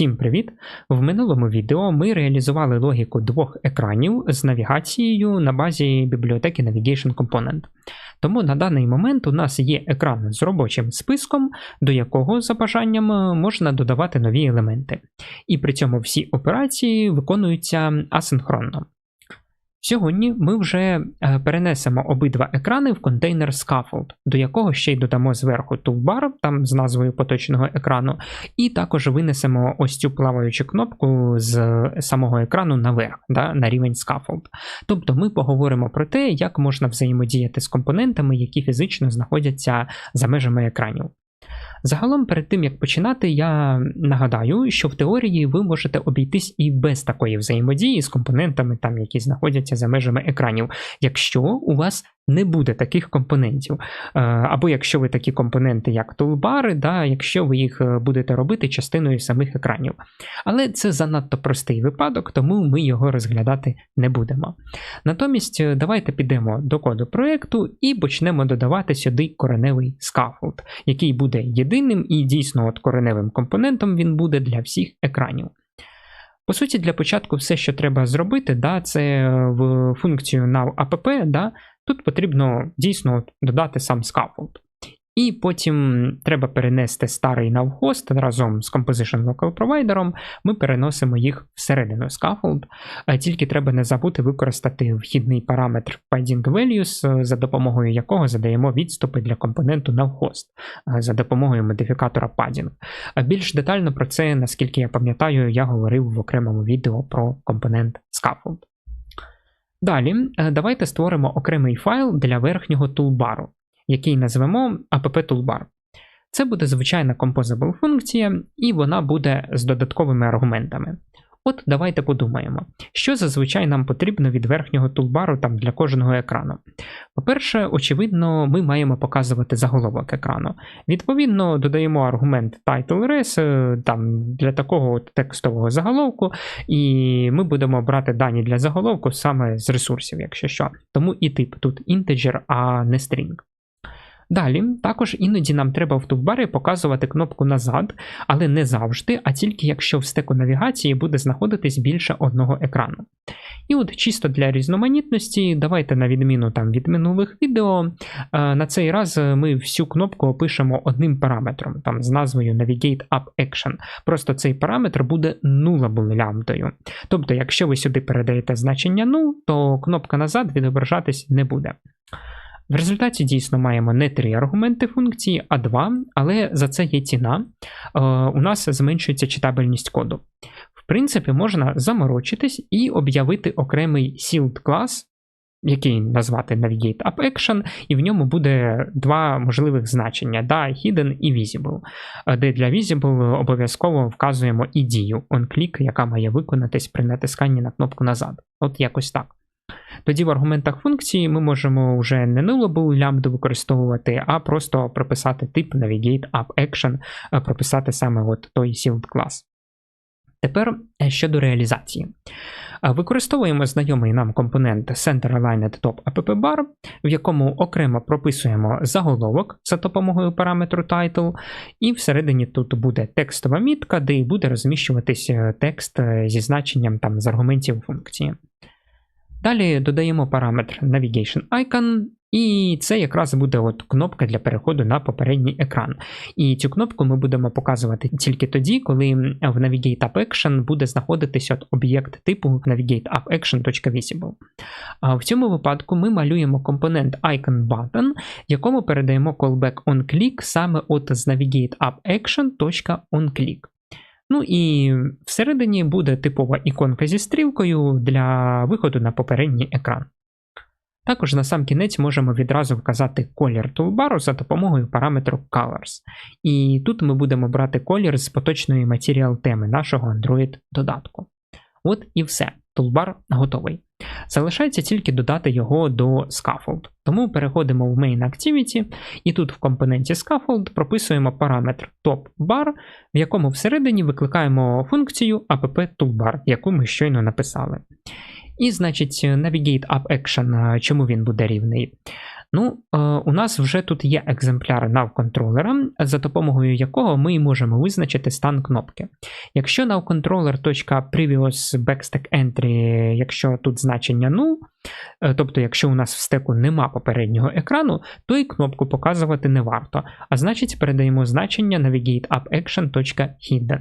Всім привіт! В минулому відео ми реалізували логіку двох екранів з навігацією на базі бібліотеки Navigation Component. Тому на даний момент у нас є екран з робочим списком, до якого за бажанням можна додавати нові елементи. І при цьому всі операції виконуються асинхронно. Сьогодні ми вже е, перенесемо обидва екрани в контейнер Scaffold, до якого ще й додамо зверху toolbar, там з назвою поточного екрану, і також винесемо ось цю плаваючу кнопку з самого екрану наверх, да, на рівень Scaffold. Тобто ми поговоримо про те, як можна взаємодіяти з компонентами, які фізично знаходяться за межами екранів. Загалом, перед тим як починати, я нагадаю, що в теорії ви можете обійтись і без такої взаємодії з компонентами, там, які знаходяться за межами екранів, якщо у вас не буде таких компонентів. Е, або якщо ви такі компоненти, як тулбари, да, якщо ви їх е, будете робити частиною самих екранів. Але це занадто простий випадок, тому ми його розглядати не будемо. Натомість, е, давайте підемо до коду проєкту і почнемо додавати сюди кореневий скафолд, який буде єдиним і дійсно от кореневим компонентом він буде для всіх екранів. По суті, для початку все, що треба зробити, да, це в функцію nav да, Тут потрібно дійсно додати сам scaffold. І потім треба перенести старий навхост разом з Composition Local Provider, Ми переносимо їх всередину scaffold. Тільки треба не забути використати вхідний параметр Padding Values, за допомогою якого задаємо відступи для компоненту навхост за допомогою модифікатора padding. Більш детально про це, наскільки я пам'ятаю, я говорив в окремому відео про компонент scaffold. Далі, е, давайте створимо окремий файл для верхнього тулбару, який назвемо app-toolbar. Це буде звичайна композабл функція, і вона буде з додатковими аргументами. От давайте подумаємо, що зазвичай нам потрібно від верхнього тулбару там для кожного екрану. По-перше, очевидно, ми маємо показувати заголовок екрану. Відповідно, додаємо аргумент title-res е, там, для такого текстового заголовку, і ми будемо брати дані для заголовку саме з ресурсів, якщо що. Тому і тип тут integer, а не string. Далі, також іноді нам треба в тулбарі показувати кнопку назад, але не завжди, а тільки якщо в стеку навігації буде знаходитись більше одного екрану. І от чисто для різноманітності, давайте на відміну там від минулих відео, е, на цей раз ми всю кнопку опишемо одним параметром, там з назвою Navigate Up Action. Просто цей параметр буде nullable лямбдою. Тобто, якщо ви сюди передаєте значення 0, то кнопка назад відображатись не буде. В результаті дійсно маємо не три аргументи функції, а два, але за це є ціна. Е, у нас зменшується читабельність коду. В принципі, можна заморочитись і об'явити окремий sealed клас, який назвати Navigate Up Action, і в ньому буде два можливих значення: да, Hidden і Visible, е, де для Visible обов'язково вказуємо і дію onClick, яка має виконатись при натисканні на кнопку назад. От якось так. Тоді в аргументах функції ми можемо вже не nullable лямбду використовувати, а просто прописати тип navigate up action, е, прописати саме от той sealed клас. Тепер е, щодо реалізації. Е, використовуємо знайомий нам компонент Center Aligned Top App Bar, в якому окремо прописуємо заголовок за допомогою параметру title, і всередині тут буде текстова мітка, де буде розміщуватись текст зі значенням там з аргументів функції. Далі додаємо параметр Navigation Icon, і це якраз буде от кнопка для переходу на попередній екран. І цю кнопку ми будемо показувати тільки тоді, коли в Navigate Up Action буде знаходитись от об'єкт типу navigateUpAction.visible. А в цьому випадку ми малюємо компонент IconButton, якому передаємо callback onClick саме от з navigateUpAction.onClick. Ну і всередині буде типова іконка зі стрілкою для виходу на попередній екран. Також на сам кінець можемо відразу вказати колір тулбару за допомогою параметру Colors. І тут ми будемо брати колір з поточної матеріал теми нашого Android додатку. От і все. Тулбар готовий. Залишається тільки додати його до Scaffold. Тому переходимо в Main Activity, і тут в компоненті Scaffold прописуємо параметр TopBar, в якому всередині викликаємо функцію app-toolbar, яку ми щойно написали. І, значить, Navigate Up Action, чому він буде рівний? Ну, е, у нас вже тут є екземпляр nav-контролера, за допомогою якого ми можемо визначити стан кнопки. Якщо navcontroller.previous backstack entry, якщо тут значення 0, е, тобто, якщо у нас в стеку нема попереднього екрану, то і кнопку показувати не варто. А значить, передаємо значення navigateAppAction.hidden.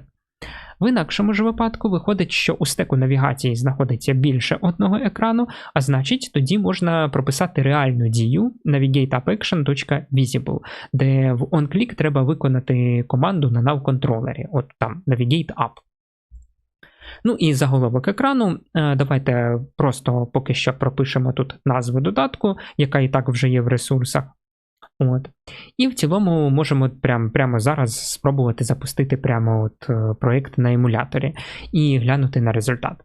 В інакшому ж випадку виходить, що у стеку навігації знаходиться більше одного екрану, а значить, тоді можна прописати реальну дію navigateAppAction.visible, де в onClick треба виконати команду на nav-контролері, от там navigateUp. Ну і заголовок екрану. Е, давайте просто поки що пропишемо тут назву додатку, яка і так вже є в ресурсах. От. І в цілому можемо прямо, прямо зараз спробувати запустити прямо от е, проєкт на емуляторі і глянути на результат.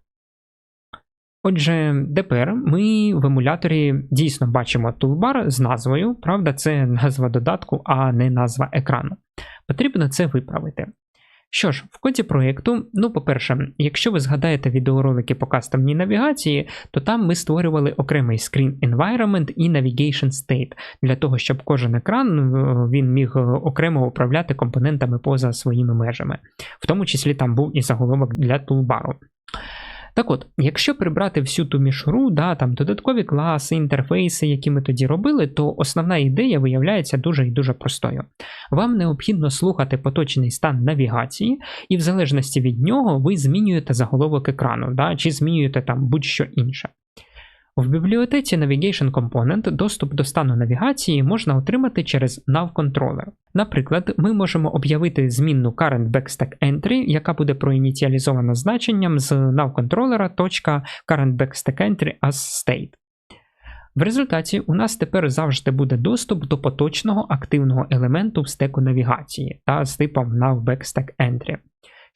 Отже, тепер ми в емуляторі дійсно бачимо тулбар з назвою, правда, це назва додатку, а не назва екрану. Потрібно це виправити. Що ж, в коді проєкту, ну, по-перше, якщо ви згадаєте відеоролики по кастомній навігації, то там ми створювали окремий Screen Environment і Navigation State для того, щоб кожен екран е, він міг е, окремо управляти компонентами поза своїми межами. В тому числі там був і заголовок для тулбару. Так от, якщо прибрати всю ту мішуру, да, там додаткові класи, інтерфейси, які ми тоді робили, то основна ідея виявляється дуже і дуже простою. Вам необхідно слухати поточний стан навігації, і в залежності від нього ви змінюєте заголовок екрану, да, чи змінюєте там будь-що інше. В бібліотеці Navigation Component доступ до стану навігації можна отримати через nav-контролер. Наприклад, ми можемо об'явити змінну current backstack entry, яка буде проініціалізована значенням з nav-контролера .current backstack entry as state. В результаті у нас тепер завжди буде доступ до поточного активного елементу в стеку навігації та з типом nav-backstack-entry.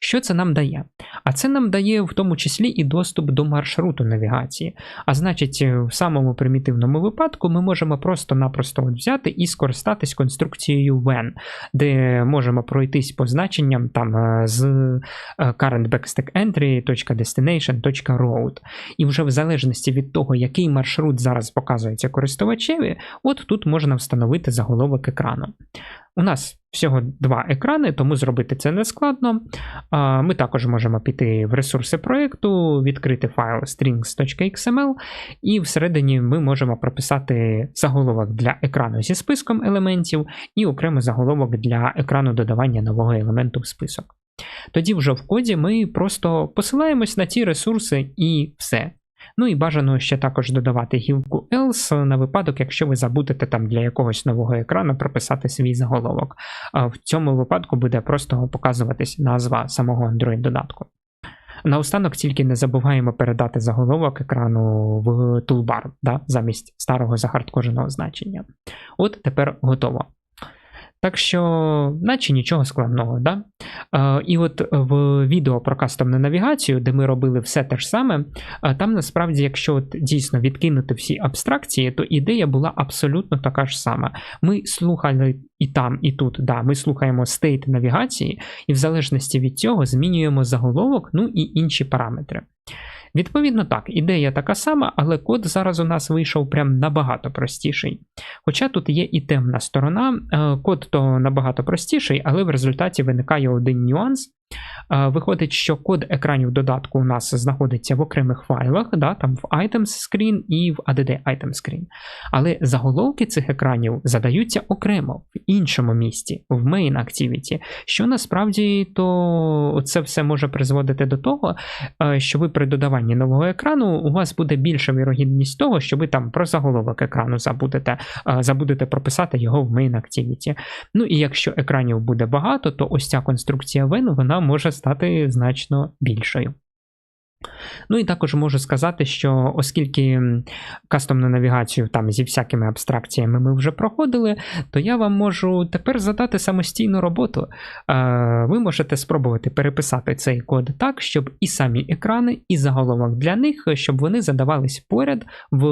Що це нам дає? А це нам дає в тому числі і доступ до маршруту навігації. А значить, в самому примітивному випадку ми можемо просто-напросто взяти і скористатись конструкцією when, де можемо пройтись по значенням там е, з е, current backstack entry, .destination, .road. І вже в залежності від того, який маршрут зараз показується користувачеві, от тут можна встановити заголовок екрану. У нас всього два екрани, тому зробити це не складно. Ми також можемо піти в ресурси проєкту, відкрити файл strings.xml, і всередині ми можемо прописати заголовок для екрану зі списком елементів і окремий заголовок для екрану додавання нового елементу в список. Тоді вже в коді ми просто посилаємось на ті ресурси і все. Ну і бажано ще також додавати гілку else на випадок, якщо ви забудете там для якогось нового екрану прописати свій заголовок. В цьому випадку буде просто показуватись назва самого Android-додатку. Наостанок тільки не забуваємо передати заголовок екрану в toolbar, да, замість старого захардкоженого значення. От тепер готово. Так що, наче нічого складного. Да? Е, І от в відео про кастомну навігацію, де ми робили все те ж саме, там насправді, якщо от дійсно відкинути всі абстракції, то ідея була абсолютно така ж сама. Ми слухали і там, і тут, да, ми слухаємо стейт навігації, і в залежності від цього змінюємо заголовок, ну і інші параметри. Відповідно так, ідея така сама, але код зараз у нас вийшов прям набагато простіший. Хоча тут є і темна сторона, е, код то набагато простіший, але в результаті виникає один нюанс. Виходить, що код екранів додатку у нас знаходиться в окремих файлах, да, там в Items Screen і в ADD Item Screen. Але заголовки цих екранів задаються окремо в іншому місці, в Main Activity, що насправді то це все може призводити до того, що ви при додаванні нового екрану у вас буде більша вірогідність того, що ви там про заголовок екрану забудете забудете прописати його в Main Activity. Ну і якщо екранів буде багато, то ось ця конструкція When, вона може стати значно більшою. Ну і також можу сказати, що оскільки кастомну навігацію там зі всякими абстракціями ми вже проходили, то я вам можу тепер задати самостійну роботу. Ви можете спробувати переписати цей код так, щоб і самі екрани, і заголовок для них, щоб вони задавались поряд в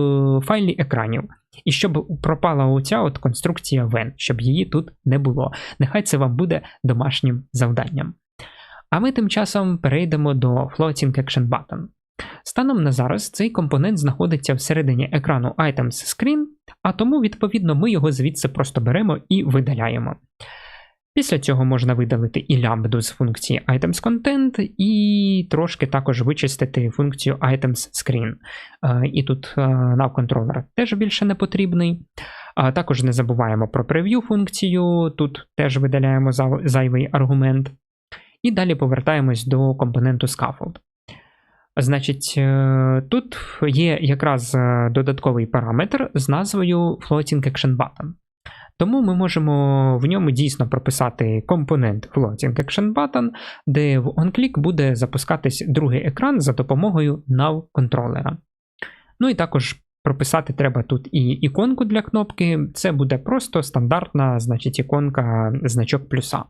файлі екранів. І щоб пропала оця от конструкція when, щоб її тут не було. Нехай це вам буде домашнім завданням. А ми тим часом перейдемо до Floating Action Button. Станом на зараз цей компонент знаходиться всередині екрану Items Screen, а тому, відповідно, ми його звідси просто беремо і видаляємо. Після цього можна видалити і лямбду з функції items_content, і трошки також вичистити функцію items_screen. Е, і тут е, nav теж більше не потрібний. Також не забуваємо про прев'ю функцію, тут теж видаляємо зайвий аргумент. І далі повертаємось до компоненту scaffold. Значить, е, тут є якраз додатковий параметр з назвою Floating Action Button. Тому ми можемо в ньому дійсно прописати компонент Floating Action Button, де в OnClick буде запускатись другий екран за допомогою nav контролера. Ну і також прописати треба тут і іконку для кнопки. Це буде просто стандартна значить, іконка значок плюса.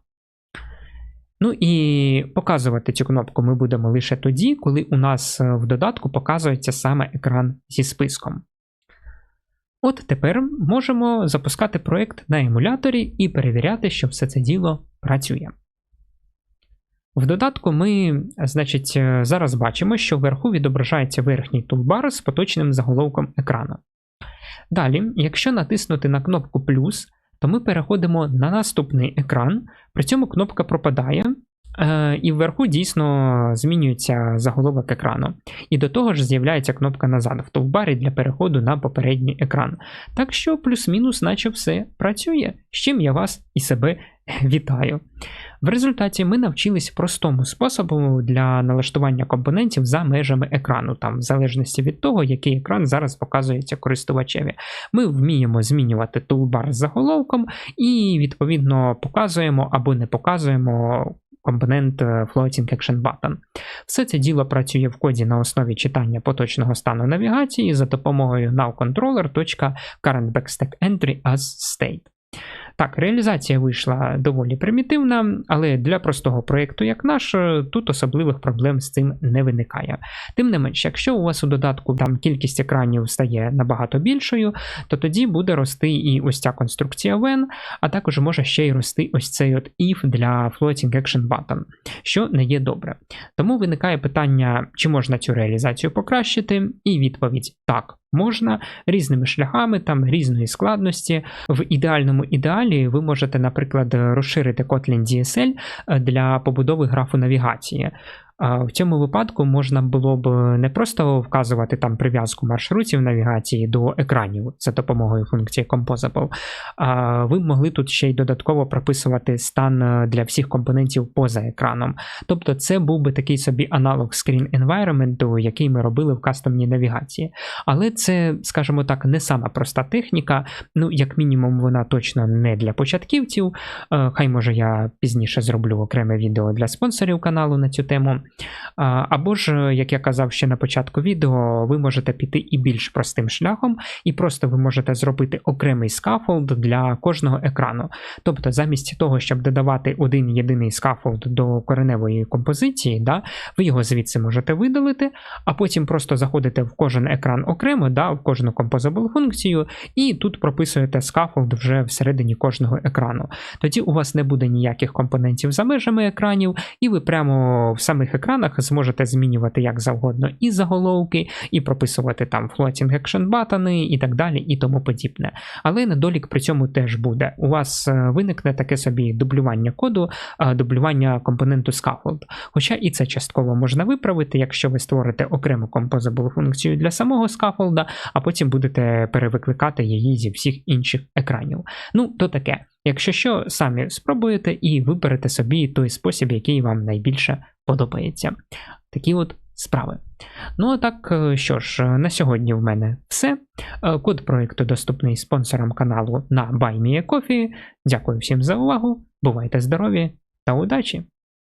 Ну і показувати цю кнопку ми будемо лише тоді, коли у нас в додатку показується саме екран зі списком. От тепер можемо запускати проєкт на емуляторі і перевіряти, що все це діло працює. В додатку ми, значить, е, зараз бачимо, що вверху відображається верхній тулбар з поточним заголовком екрану. Далі, якщо натиснути на кнопку плюс, то ми переходимо на наступний екран, при цьому кнопка пропадає, Е, і вверху дійсно змінюється заголовок екрану. І до того ж з'являється кнопка назад в товбарі для переходу на попередній екран. Так що плюс-мінус, наче все працює, з чим я вас і себе вітаю. В результаті ми навчились простому способу для налаштування компонентів за межами екрану, там, в залежності від того, який екран зараз показується користувачеві. Ми вміємо змінювати тулбар з заголовком і, відповідно, показуємо або не показуємо компонент е, Floating Action Button. Все це діло працює в коді на основі читання поточного стану навігації за допомогою nowcontroller.currentBackstackEntry as state. Так, реалізація вийшла доволі примітивна, але для простого проєкту, як наш, тут особливих проблем з цим не виникає. Тим не менш, якщо у вас у додатку там кількість екранів стає набагато більшою, то тоді буде рости і ось ця конструкція when, а також може ще й рости ось цей от if для Floating Action Button, що не є добре. Тому виникає питання, чи можна цю реалізацію покращити, і відповідь так можна різними шляхами, там різної складності. В ідеальному ідеалі ви можете, наприклад, розширити Kotlin DSL е, для побудови графу навігації. В цьому випадку можна було б не просто вказувати там прив'язку маршрутів навігації до екранів за допомогою функції Composable, а ви могли тут ще й додатково прописувати стан е, для всіх компонентів поза екраном. Тобто це був би такий собі аналог Screen Environment, який ми робили в кастомній навігації. Але це, скажімо так, не сама проста техніка, ну, як мінімум, вона точно не для початківців. Е, хай може я пізніше зроблю окреме відео для спонсорів каналу на цю тему. Або ж, як я казав ще на початку відео, ви можете піти і більш простим шляхом, і просто ви можете зробити окремий скафолд для кожного екрану. Тобто, замість того, щоб додавати один єдиний скафолд до кореневої композиції, да, ви його звідси можете видалити, а потім просто заходите в кожен екран окремо, да, в кожну composable функцію, і тут прописуєте скафолд вже всередині кожного екрану. Тоді у вас не буде ніяких компонентів за межами екранів, і ви прямо в самих екранах зможете змінювати як завгодно і заголовки, і прописувати там floating action button і так далі, і тому подібне. Але недолік при цьому теж буде. У вас е, виникне таке собі дублювання коду, е, дублювання компоненту scaffold. Хоча і це частково можна виправити, якщо ви створите окрему composable функцію для самого scaffold, а потім будете перевикликати її зі всіх інших екранів. Ну, то таке. Якщо що, самі спробуєте і виберете собі той спосіб, який вам найбільше подобається. Такі от справи. Ну а так, е, що ж, на сьогодні в мене все. Е, код проєкту доступний спонсорам каналу на BuyMeACoffee. Дякую всім за увагу. Бувайте здорові та удачі!